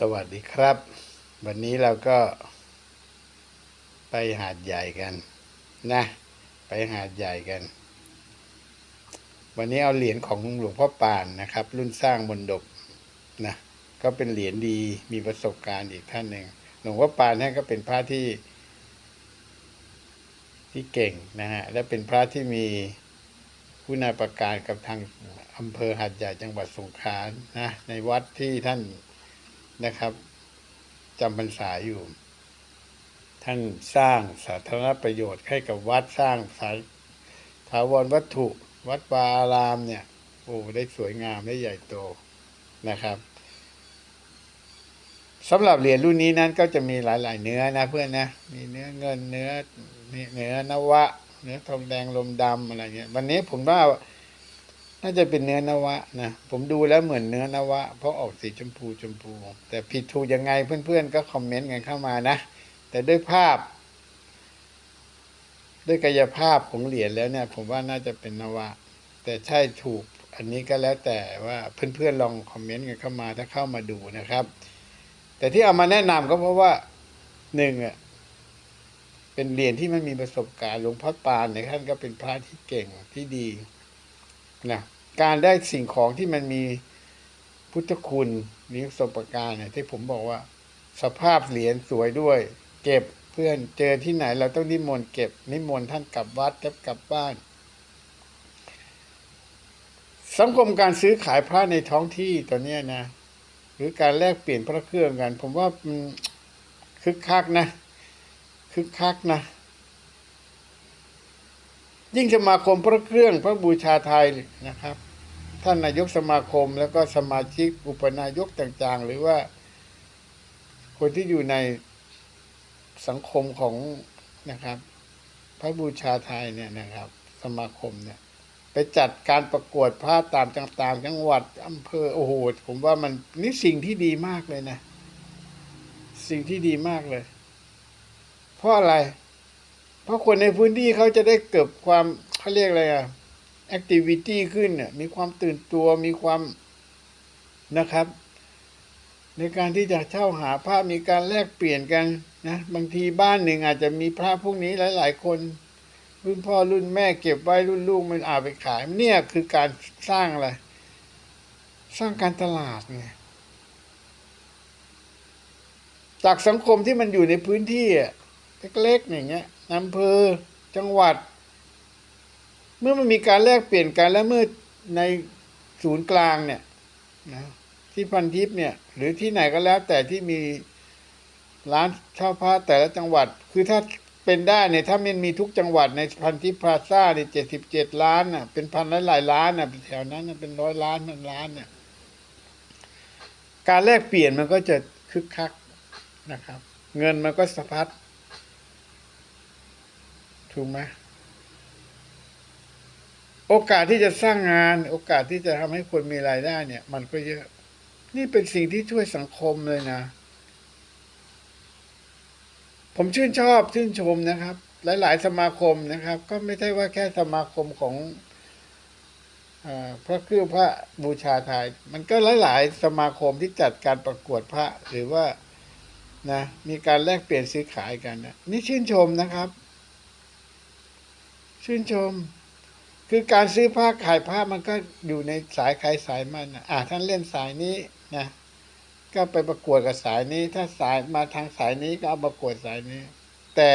สวัสดีครับ วันนี้เราก็ ไปหาดใหญ่กันนะ ไปหาดใหญ่กัน วันนี้เอาเหรียญของหลวงพ่อปานนะครับ รุ่นสร้างมนดบนะก็เป็นเหรียญดีมีประสบการณ์อีกท่านหนึ่งหลวงพ่อปานท่านก็เป็นพระที่ ที่เก่งนะฮะและเป็นพระที่มีผู้นาประการกับทางอำเภอหาดใหญ่จังหวัดสงขลานะในวัดที่ท่าน นะครับจำพรรษาอยู่ ท่านสร้างสาธารณประโยชน์ให้กับวัดสร้างสายถาวรวัตถุ วัดวาอารามเนี่ยโอ้ได้สวยงามได้ใหญ่โตนะครับสำหรับเหรียญรุ่นนี้นั้นก็จะมีหลาย ๆ เนื้อนะเพื่อนนะ มีเนื้อเงินเนื้อเนื้อนวะ เนื้อทองแดงลมดำอะไรเงี้ยวันนี้ผมว่า น่าจะเป็นเนื้อนวะนะ ผมดูแล้วเหมือนเนื้อนวะ เพราะออกสีชมพูชมพู แต่ผิดถูกยังไงเพื่อนๆ ก็คอมเมนต์กันเข้ามานะ แต่ด้วยภาพ ด้วยกายภาพของเหรียญแล้วเนี่ย ผมว่าน่าจะเป็นนวะ แต่ใช่ถูกอันนี้ก็แล้วแต่ว่าเพื่อนๆลองคอมเมนต์กันเข้ามาถ้าเข้ามาดูนะครับ แต่ที่เอามาแนะนำก็เพราะว่าหนึ่งอะเป็นเหรียญที่มันมีประสบการณ์หลวงพ่อปานเนี่ยท่านก็เป็นพระที่เก่งที่ดีนะ การได้สิ่งของที่มันมีพุทธคุณมีประสบการเนี่ยที่ผมบอกว่า สภาพเหรียญสวยด้วย เก็บเพื่อนเจอที่ไหนเราต้องนิมนต์เก็บนิมนต์ท่านกลับวัดกลับกลับบ้าน สังคมการซื้อขายพระในท้องที่ตอนนี้นะ หรือการแลกเปลี่ยนพระเครื่องกัน ผมว่าคึกคักนะคึกคักนะ ยิ่งสมาคมพระเครื่องพระบูชาไทยนะครับ ท่านนายกสมาคมแล้วก็สมาชิกอุปนายกต่างๆ หรือว่า คนที่อยู่ในสังคมของนะครับ พระบูชาไทยเนี่ยนะครับ สมาคมเนี่ย ไปจัดการประกวดพระตามต่างๆจังหวัดอำเภอโอ้โหผมว่ามันนี่สิ่งที่ดีมากเลยนะ สิ่งที่ดีมากเลย เพราะอะไร เพราะคนในพื้นที่เขาจะได้เกิดความเขาเรียกอะไรอะแอคทิวิตี้ขึ้นเนี่ยมีความตื่นตัวมีความนะครับ ในการที่จะเช่าหาพระมีการแลกเปลี่ยนกันนะบางทีบ้านหนึ่งอาจจะมีพระพวกนี้หลาย ๆ คน รุ่นพ่อรุ่นแม่เก็บไว้รุ่นลูกมันอาไปขายเนี่ยคือการสร้างอะไรสร้างการตลาดไงจากสังคมที่มันอยู่ในพื้นที่เล็กๆอย่างเงี้ย อำเภอจังหวัด เมื่อมันมีการแลกเปลี่ยนกันแล้วเมื่อในศูนย์กลางเนี่ยนะที่พันทิพย์เนี่ย หรือที่ไหนก็แล้ว แต่ที่มีร้านเช่าผ้าแต่ละจังหวัด คือถ้าเป็นได้เนี่ยถ้ามันมีทุกจังหวัดในพันทิพย์พลาซ่าเนี่ยเจ็ดสิบเจ็ดล้านน่ะเป็นพันหลายล้านน่ะแถวนั้นเป็นร้อยล้านพันล้านเนี่ยการแลกเปลี่ยนมันก็จะคึกคักนะครับ เงินมันก็สะพัด ถูกไหมโอกาสที่จะสร้างงาน โอกาสที่จะทำให้คนมีรายได้เนี่ย มันก็เยอะ นี่เป็นสิ่งที่ช่วยสังคมเลยนะ ผมชื่นชอบชื่นชมนะครับ หลาย ๆ สมาคมนะครับ ก็ไม่ใช่ว่าแค่สมาคมของอพระเครื่องพระบูชาไทย มันก็หลาย ๆ สมาคมที่จัดการประกวดพระหรือว่านะมีการแลกเปลี่ยนซื้อขายกันนะนี่ชื่นชมนะครับ ชื่นชม คือการซื้อผ้าขายผ้ามันก็อยู่ในสายใครสายมันอ่าท่านเล่นสายนี้นะก็ไปประกวดกับสายนี้ ถ้าสายมาทางสายนี้ก็เอาประกวดสายนี้ แต่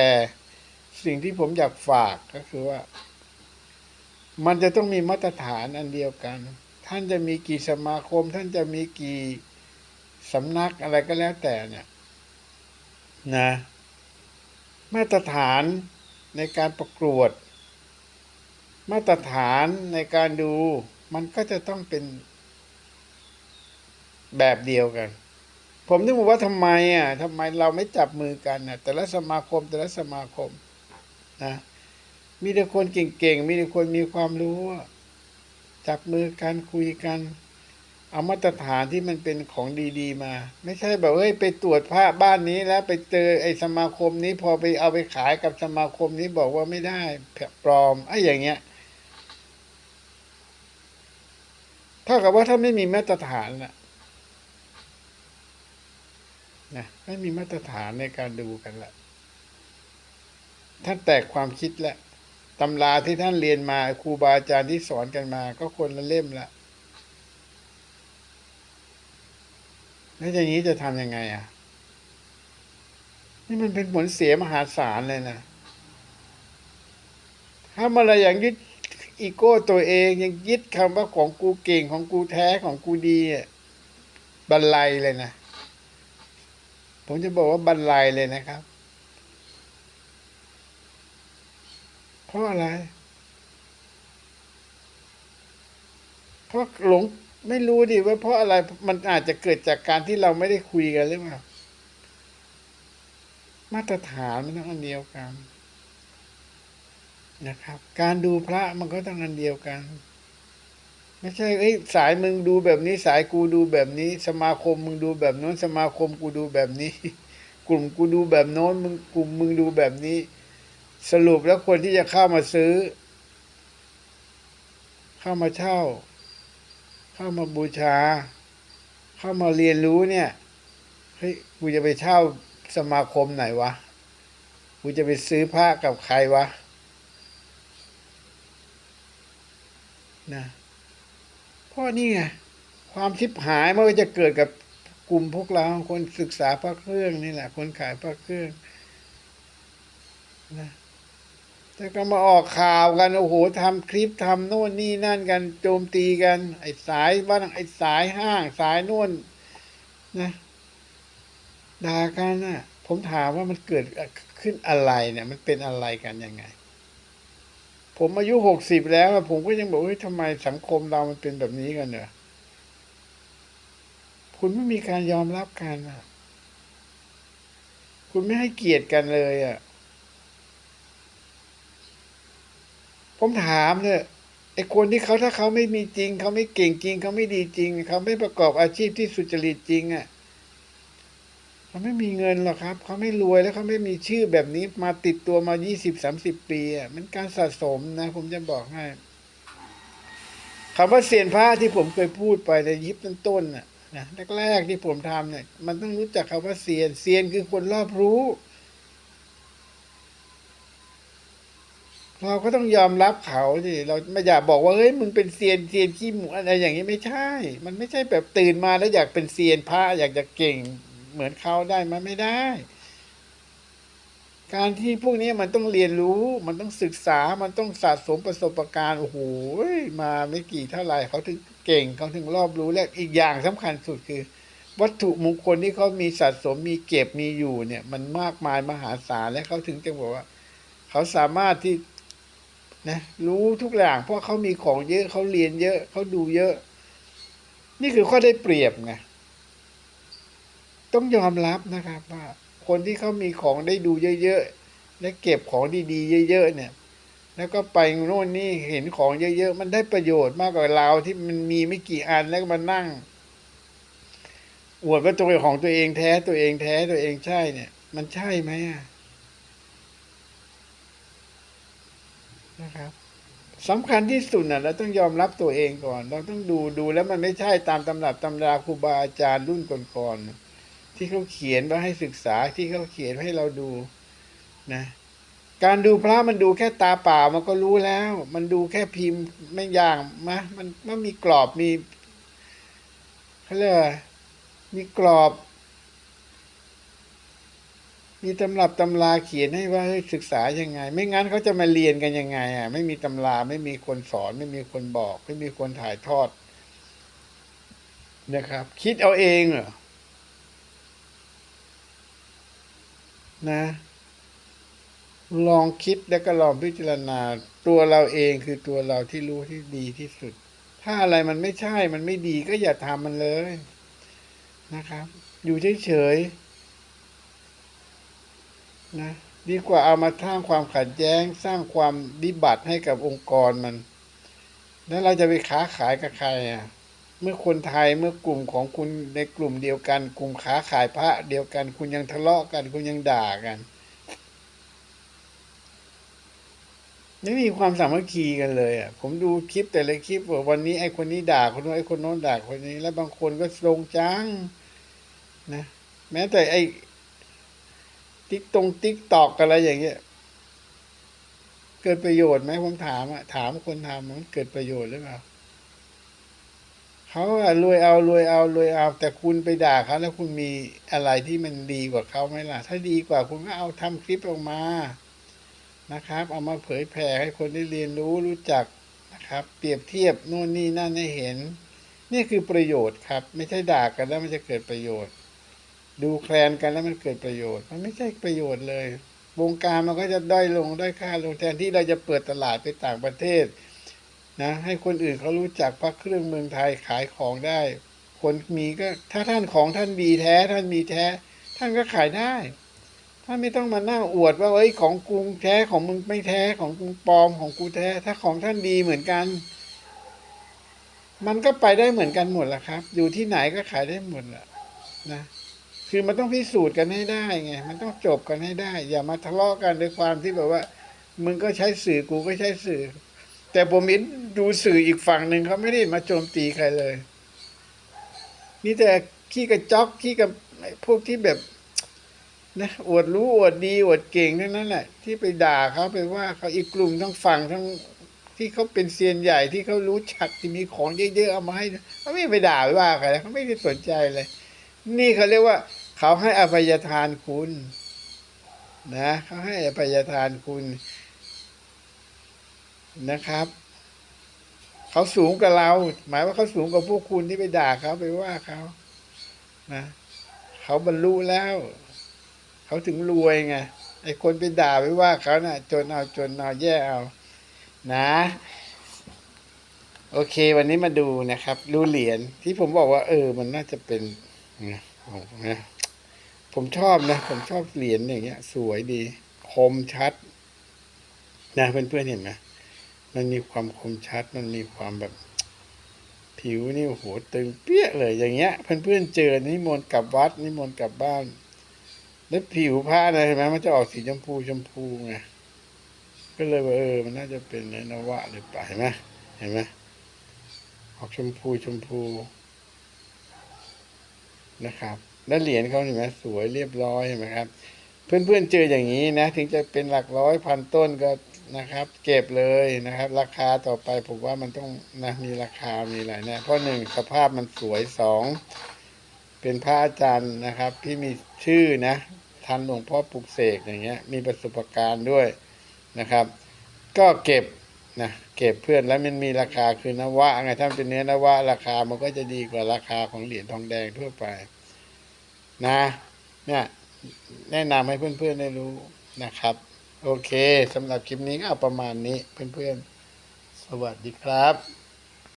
สิ่งที่ผมอยากฝากก็คือว่า มันจะต้องมีมาตรฐานอันเดียวกัน ท่านจะมีกี่สมาคม ท่านจะมีกี่สำนักอะไรก็แล้วแต่เนี่ย นะ มาตรฐานในการประกวด มาตรฐานในการดูมันก็จะต้องเป็นแบบเดียวกัน ผมนึกว่าทำไมอะทำไมเราไม่จับมือกันนะแต่ละสมาคมแต่ละสมาคมนะมีแต่คนเก่งๆ มีแต่คนมีความรู้ จับมือกันคุยกัน เอามาตรฐานที่มันเป็นของดี ๆ มา ไม่ใช่แบบเฮ้ยไปตรวจผ้าบ้านนี้แล้วไปเจอไอ้สมาคมนี้พอไปเอาไปขายกับสมาคมนี้บอกว่าไม่ได้ปลอมไอ้อย่างเงี้ยเท่ากับว่าถ้าไม่มีมาตรฐานน่ะนะไม่มีมาตรฐานในการดูกันละท่านแตกความคิดแล้วตำราที่ท่านเรียนมาครูบาอาจารย์ที่สอนกันมา ก็คนละเล่มละแล้วอย่างนี้จะทำยังไงอะ นี่มันเป็นผลเสียมหาศาลเลยนะถ้ามันอะไรอย่างยึด อีโก้ตัวเองยังยึดคำว่าของกูเก่งของกูแท้ของกูดีอะบันไลเลยนะ ผมจะบอกว่าบันไลเลยนะครับ เพราะอะไร เพราะหลงไม่รู้ดิว่าเพราะอะไรมันอาจจะเกิดจากการที่เราไม่ได้คุยกันหรือเปล่ามาตรฐานมันต้องอันเดียวกัน นะครับ การดูพระมันก็ต้องอันเดียวกัน ไม่ใช่เอ้ยสายมึงดูแบบนี้สายกูดูแบบนี้ สมาคมมึงดูแบบโน้นสมาคมกูดูแบบนี้ กลุ่มกูดูแบบโน้นมึงกลุ่มมึงดูแบบนี้ สรุปแล้วคนที่จะเข้ามาซื้อ เข้ามาเช่า เข้ามาบูชา เข้ามาเรียนรู้เนี่ยเฮ้ยกูจะไปเช่าสมาคมไหนวะ กูจะไปซื้อผ้ากับใครวะ นะเพราะนี่ไงความชิบหายมันก็จะเกิดกับกลุ่มพวกเราคนศึกษาพระเครื่องนี่แหละ คนขายพระเครื่องนะแต่ก็มาออกข่าวกันโอ้โหทำคลิปทำโน่นนี่นั่นกันโจมตีกัน ไอ้สายบ้านไอ้สายห้างสายโน่นนะด่ากันน่ะ ผมถามว่ามันเกิดขึ้นอะไรเนี่ย มันเป็นอะไรกันยังไง ผมอายุหกสิบแล้วอะผมก็ยังบอกเฮ้ยทำไมสังคมเรามันเป็นแบบนี้กันเนอะคุณไม่มีการยอมรับกันอะคุณไม่ให้เกียรติกันเลยอะผมถามเนี่ยไอ้คนที่เขาถ้าเขาไม่มีจริง เขาไม่เก่งจริง เขาไม่ดีจริง เขาไม่ประกอบอาชีพที่สุจริตจริงอะ เขาไม่มีเงินหรอกครับ เขาไม่รวยแล้วเขาไม่มีชื่อแบบนี้มาติดตัวมายี่สิบสามสิบปีอะมันการสะสมนะ ผมจะบอกให้คำว่าเสียนพระที่ผมเคยพูดไปในยิบต้นๆน่ะนะแรกๆที่ผมทำเนี่ย มันต้องรู้จักคำว่าเซียนเซียนคือคนรอบรู้ เราก็ต้องยอมรับเขาสิเราไม่อยากบอกว่าเฮ้ยมึงเป็นเซียนเซียนขี้หมูอะไรอย่างนี้ไม่ใช่ มันไม่ใช่แบบตื่นมาแล้วอยากเป็นเซียนพระอยากจะเก่ง เหมือนเขาได้มันไม่ได้ การที่พวกนี้มันต้องเรียนรู้ มันต้องศึกษา มันต้องสะสมประสบการณ์โอ้โหมาไม่กี่เท่าไหร่เขาถึงเก่งเขาถึงรอบรู้และอีกอย่างสำคัญสุดคือ วัตถุมงคลที่เขามีสะสมมีเก็บมีอยู่เนี่ย มันมากมายมหาศาลและเขาถึงจะบอกว่า เขาสามารถที่นะรู้ทุกอย่างเพราะเขามีของเยอะเขาเรียนเยอะเขาดูเยอะ นี่คือข้อได้เปรียบไง ต้องยอมรับนะครับว่าคนที่เขามีของได้ดูเยอะๆ และเก็บของดีๆ เยอะ ๆ เนี่ย แล้วก็ไปโน่นนี่เห็นของเยอะๆ มันได้ประโยชน์มากกว่าเราที่มันมีไม่กี่อันแล้วมานั่ง อวดว่าตัวของตัวเองแท้ตัวเองแท้ตัวเองใช่เนี่ย มันใช่ไหมนะครับสำคัญที่สุดน่ะเราต้องยอมรับตัวเองก่อน เราต้องดูดูแล้วมันไม่ใช่ตามตำรับตำราครูบาอาจารย์รุ่นก่อนๆ ที่เขาเขียนว่าให้ศึกษาที่เขาเขียนให้เราดูนะการดูพระมันดูแค่ตาเปล่ามันก็รู้แล้ว มันดูแค่พิมพ์ไม่อย่างมะมันมันมีกรอบมีเขาเรียกมีกรอบ มีตำรับตำราเขียนให้ว่าให้ศึกษายังไง ไม่งั้นเขาจะมาเรียนกันยังไงอะไม่มีตำราไม่มีคนสอน ไม่มีคนบอก ไม่มีคนถ่ายทอดนะครับ คิดเอาเองเหรอ นะ ลองคิดแล้วก็ลองพิจารณาตัวเราเองคือตัวเราที่รู้ที่ดีที่สุด ถ้าอะไรมันไม่ใช่มันไม่ดีก็อย่าทำมันเลยนะครับ อยู่เฉยๆนะดีกว่าเอามาสร้างความขัดแย้งสร้างความวิบัติให้กับองค์กรมัน แล้วเราจะไปค้าขายกับใครอะ เมื่อคนไทยเมื่อกลุ่มของคุณในกลุ่มเดียวกัน กลุ่มค้าขายพระเดียวกัน คุณยังทะเลาะกัน คุณยังด่ากันไม่มีความสามัคคีกันเลยอะ ผมดูคลิปแต่ละคลิปว่าวันนี้ไอ้คนนี้ด่าคนโน้นไอ้คนโน้นด่าคนนี้ แล้วบางคนก็ลงจังนะแม้แต่ไอ้ติ๊กตรงติ๊กตอกอะไรอย่างเงี้ย เกิดประโยชน์ไหมผมถามอะถามคนทำมันเกิดประโยชน์หรือเปล่า เขาอะรวยเอารวยเอารวยเอา แต่คุณไปด่าเขาแล้วคุณมีอะไรที่มันดีกว่าเขาไหมล่ะ ถ้าดีกว่าคุณก็เอาทำคลิปออกมานะครับ เอามาเผยแผ่ให้คนได้เรียนรู้รู้จักนะครับ เปรียบเทียบโน่นนี่นั่นให้เห็น นี่คือประโยชน์ครับ ไม่ใช่ด่ากันแล้วมันจะเกิดประโยชน์ ดูแคลนกันแล้วมันเกิดประโยชน์ มันไม่ใช่ประโยชน์เลย วงการมันก็จะด้อยลงด้อยค่าลงแทนที่เราจะเปิดตลาดไปต่างประเทศ นะให้คนอื่นเขารู้จักพระเครื่องเมืองไทยขายของได้ คนมีก็ถ้าท่านของท่านดีแท้ท่านมีแท้ ท่านก็ขายได้ท่านไม่ต้องมานั่งอวดว่าเอ้ยของกูแท้ของมึงไม่แท้ของกูปลอมของกูแท้ ถ้าของท่านดีเหมือนกัน มันก็ไปได้เหมือนกันหมดแหละครับ อยู่ที่ไหนก็ขายได้หมดแหละนะคือมันต้องพิสูจน์กันให้ได้ไง มันต้องจบกันให้ได้ อย่ามาทะเลาะกันด้วยความที่แบบว่า มึงก็ใช้สื่อกูก็ใช้สื่อ แต่ผมเห็นดูสื่ออีกฝั่งหนึ่งเขาไม่ได้มาโจมตีใครเลย นี่แต่ขี้กระจอกขี้กับพวกที่แบบนะอวดรู้อวดดีอวดเก่งนั่นนั่นแหละที่ไปด่าเขาไปว่าเขาอีกกลุ่มทั้งฝั่งทั้งที่เขาเป็นเซียนใหญ่ที่เขารู้จักที่มีของเยอะๆเอามาให้เขาไม่ไปด่าไปว่าใครเขาไม่ได้สนใจเลย นี่เขาเรียกว่า เขาให้อภัยทานคุณ นะเขาให้อภัยทานคุณ นะครับ เขาสูงกว่าเรา หมายว่าเขาสูงกว่าพวกคุณที่ไปด่าเขาไปว่าเขานะเขาบรรลุแล้ว เขาถึงรวยไงไอ้คนไปด่าไปว่าเขาน่ะ จนเอาจนเอาแย่เอานะ โอเค วันนี้มาดูนะครับดูเหรียญที่ผมบอกว่า เออ มันน่าจะเป็นนะนะผมชอบนะ ผมชอบเหรียญอย่างเงี้ย สวยดี คมชัด นะเพื่อนๆเห็นไหม มันมีความคมชัด มันมีความแบบ ผิวนี่โอ้โหตึงเปี้ยเลยอย่างเงี้ย เพื่อนๆเจอนิมนต์กลับวัดนิมนต์กลับบ้าน แล้วผิวผ้านะเห็นไหมมันจะออกสีชมพูชมพูไงก็เลยว่าเออ มันน่าจะเป็นเนนวะหรือเปล่าเห็นไหมเห็นไหมออกชมพูชมพูนะครับ แล้วเหรียญเขาเห็นไหมสวยเรียบร้อยเห็นไหมครับ เพื่อนๆเจออย่างนี้นะ ถึงจะเป็นหลักร้อยพันต้นก็ นะครับ เก็บเลยนะครับ ราคาต่อไปผมว่ามันต้องนะมีราคามีอะไรแน่เพราะหนึ่งสภาพมันสวยสองเป็นพระอาจารย์นะครับที่มีชื่อนะทันหลวงพ่อปลุกเสกอย่างเงี้ย มีประสบการณ์ด้วยนะครับ ก็เก็บนะเก็บเพื่อนแล้วมันมีราคาคือนวะไงถ้าเป็นเนื้อนวะราคามันก็จะดีกว่าราคาของเหรียญทองแดงทั่วไป นะ เนี่ยแนะนำให้เพื่อนๆได้รู้นะครับ โอเคสำหรับคลิปนี้ก็เอาประมาณนี้เพื่อนๆ สวัสดีครับ